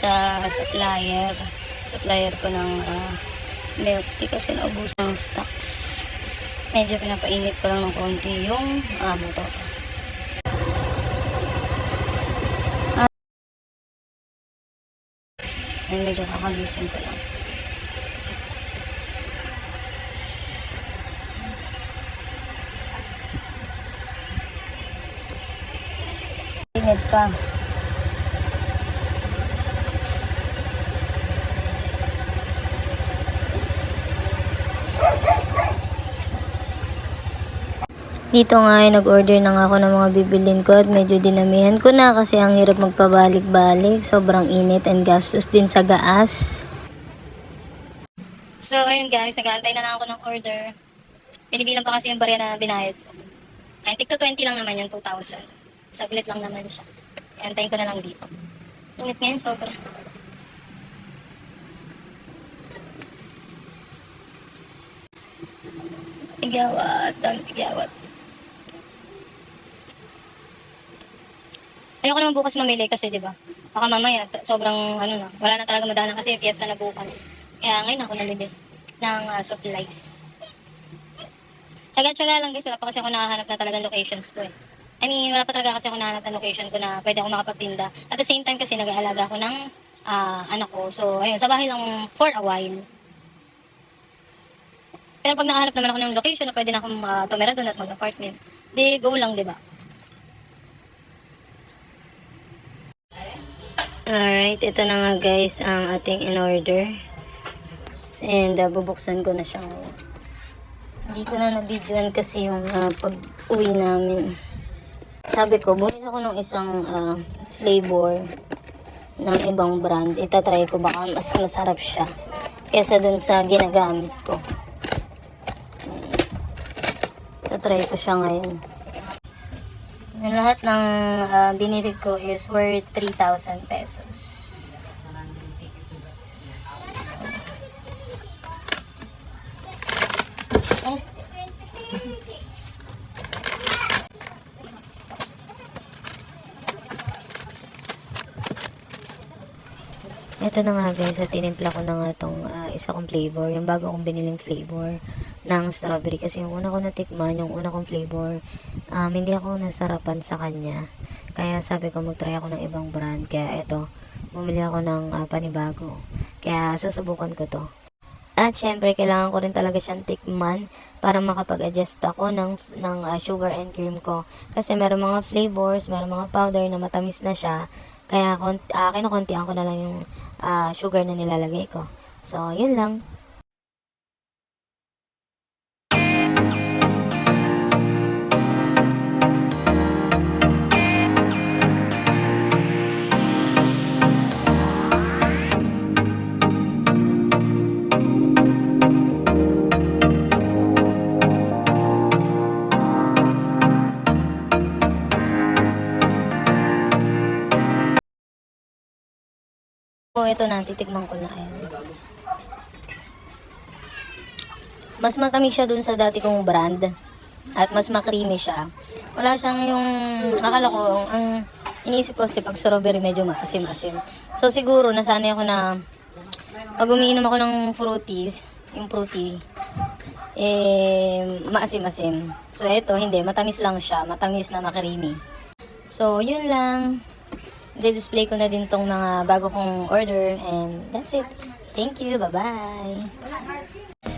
sa supplier. Supplier ko ng ah, milk tea kasi naubos ng stocks. Medyo pinapainit ko lang ng konti yung ah, motor. Ay, medyo kakagising ko lang. Init pa. Dito nga ay nag-order na ako ng mga bibilin ko at medyo dinamihan ko na kasi ang hirap magpabalik-balik. Sobrang init and gastos din sa gaas. So, ayun guys, nag-aantay na lang ako ng order. Pinibilang pa kasi yung barya na binayad. Ay, tigto 20 lang naman yung 2,000. Saglit lang naman siya. Antayin ko na lang dito. Init ngayon, sobra. Tigawat, dami tigawat. Ayoko naman bukas mamili kasi, di ba? Baka mamaya, sobrang ano na, wala na talaga madaanan kasi fiesta na bukas. Kaya ngayon ako namili ng ah, supplies. Tsaga-tsaga lang guys, wala pa kasi ako nakahanap na talagang locations ko eh. I mean, wala pa talaga kasi ako nahanap na location ko na pwede ako makapagtinda. At the same time kasi nag-aalaga ako ng ah, anak ko. So, ayun, sa bahay lang for a while. Pero pag nakahanap naman ako ng location na pwede na akong uh, tumira doon at mag-apartment, di go lang, di ba? Alright, ito na nga guys ang ating in-order. And uh, bubuksan ko na siya. Hindi ko na na-videoan kasi yung uh, pag-uwi namin. Sabi ko, bumili ako ng isang uh, flavor ng ibang brand. Itatry ko baka mas masarap siya kesa dun sa ginagamit ko. Itatry ko siya ngayon. Yung lahat ng ah, binili ko is worth 3,000 pesos. Ito na nga guys, at tinimpla ko na nga itong ah, isa kong flavor, yung bago kong biniling flavor ng strawberry. Kasi yung una ko natikman, yung una kong flavor, um, hindi ako nasarapan sa kanya. Kaya sabi ko mag-try ako ng ibang brand. Kaya ito, bumili ako ng ah, panibago. Kaya susubukan ko to. At syempre, kailangan ko rin talaga siyang tikman para makapag-adjust ako ng, ng ah, sugar and cream ko. Kasi meron mga flavors, meron mga powder na matamis na siya. Kaya konti, uh, kinukuntian ko na lang yung ah, sugar na nilalagay ko. So, yun lang. So, ito na, titikman ko na ayan. Mas matamis siya dun sa dati kong brand. At mas makrimi siya. Wala siyang yung, akala ko, ang iniisip ko kasi pag strawberry medyo maasim-asim. So, siguro, nasanay ako na pag umiinom ako ng fruities, yung fruity, eh, maasim-asim. So, ito, hindi, matamis lang siya. Matamis na makrimi. So, yun lang. Display ko na din tong mga bago kong order and that's it. Thank you. Bye-bye.